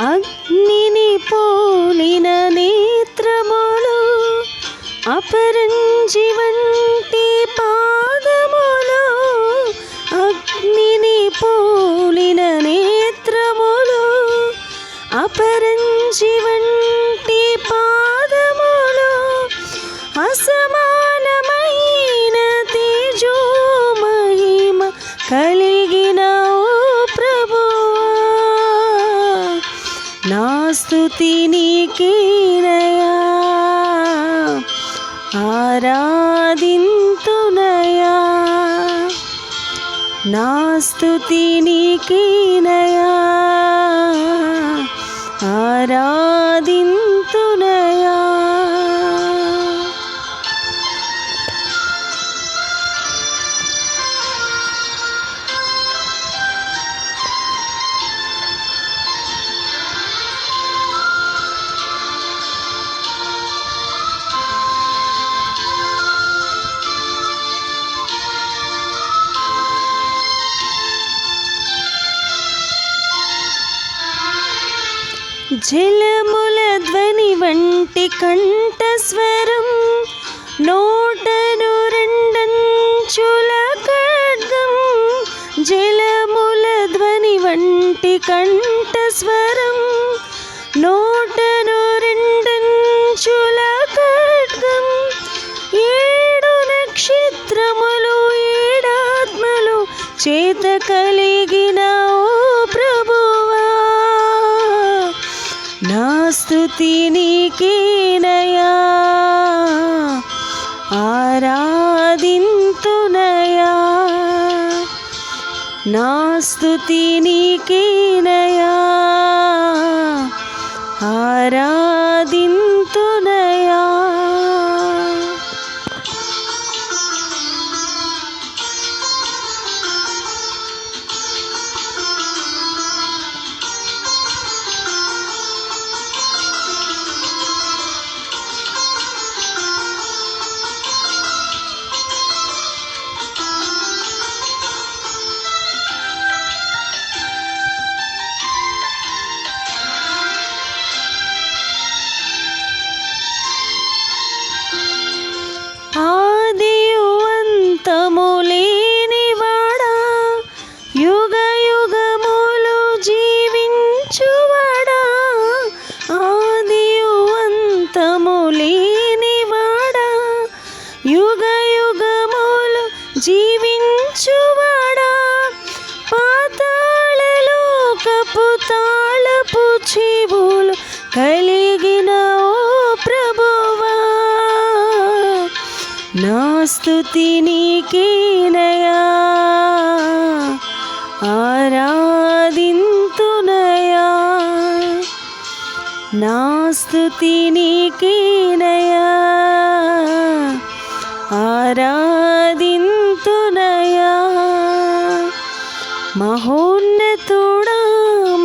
అగ్నిని పోలిన నేత్రములు అపరంజి వంటి పాదములు. అగ్నిని పో నీకేనయా? ఆరాధింతునయా? నా స్థుతి నీకేనయా? ఆరాధింతునయా? జలముల ధ్వని వంటి కంఠస్వరం నోటను రెండంచుల ఖడ్గం. జలముల ధ్వని వంటి కంఠస్వరం నోటను రెండంచుల ఖడ్గం. ఏడు నక్షత్రములు ఏడాత్మలు చేత కలిగిన నా స్థుతి నీకేనయా? ఆరాధింతునయా? నా స్థుతి నీకేనయా? ఆరాధింతు నా స్థుతి నీకేనయా ఆరాధింతునయా నా స్థుతి నీకేనయా ఆరాధింతునయా మహోన్నతుడా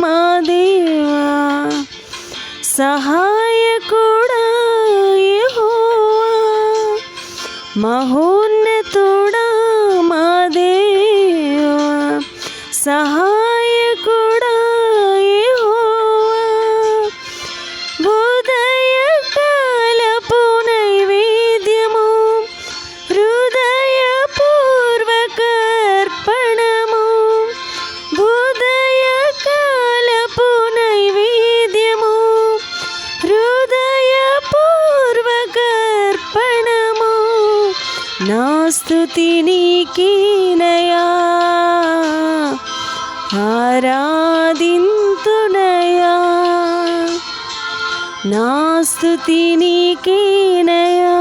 మా దేవా. సహా మహోన్నతుడా నా స్థుతి నీకేనయా ఆరాధింతునయా నా స్థుతి నీకీనయా